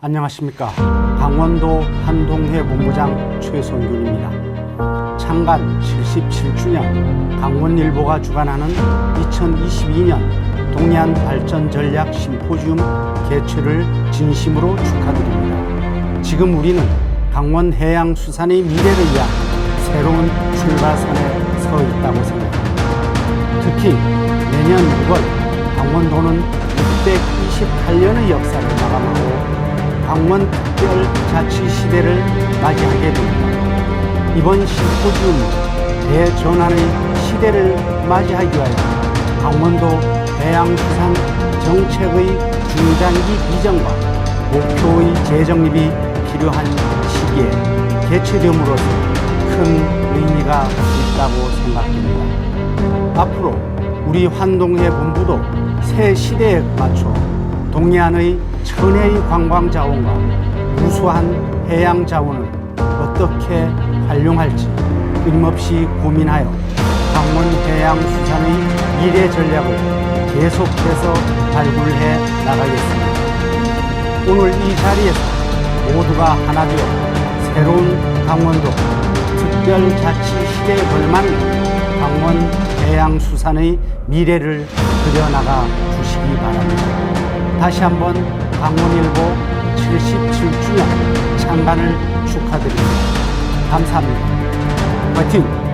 안녕하십니까. 강원도 한동회 본부장 최성균입니다. 창간 77주년 강원일보가 주관하는 2022년 동해안 발전 전략 심포지움 개최를 진심으로 축하드립니다. 지금 우리는 강원 해양 수산의 미래를 위한 새로운 출발선에 서 있다고 생각합니다. 특히 내년 6월 강원도는 628년의 역사를 마감하고 강원 특별자치 시대를 맞이하게 됩니다. 이번 심포지움 대전환의 시대를 맞이하기 위하여 강원도 해양수산 정책의 중장기 비전과 목표의 재정립이 필요한 시기에 개최됨으로써 큰 의미가 있다고 생각됩니다. 앞으로 우리 환동회 본부도 새 시대에 맞춰 동해안의 천혜의 관광 자원과 우수한 해양 자원을 어떻게 활용할지 끊임없이 고민하여 강원 해양 수산의 미래 전략을 계속해서 발굴해 나가겠습니다. 오늘 이 자리에서 모두가 하나 되어 새로운 강원도 특별자치 시대에 걸맞는 강원 해양 수산의 미래를 그려나가 주시기 바랍니다. 다시 한번 강원일보 77주년 창간을 축하드립니다. 감사합니다. 화이팅!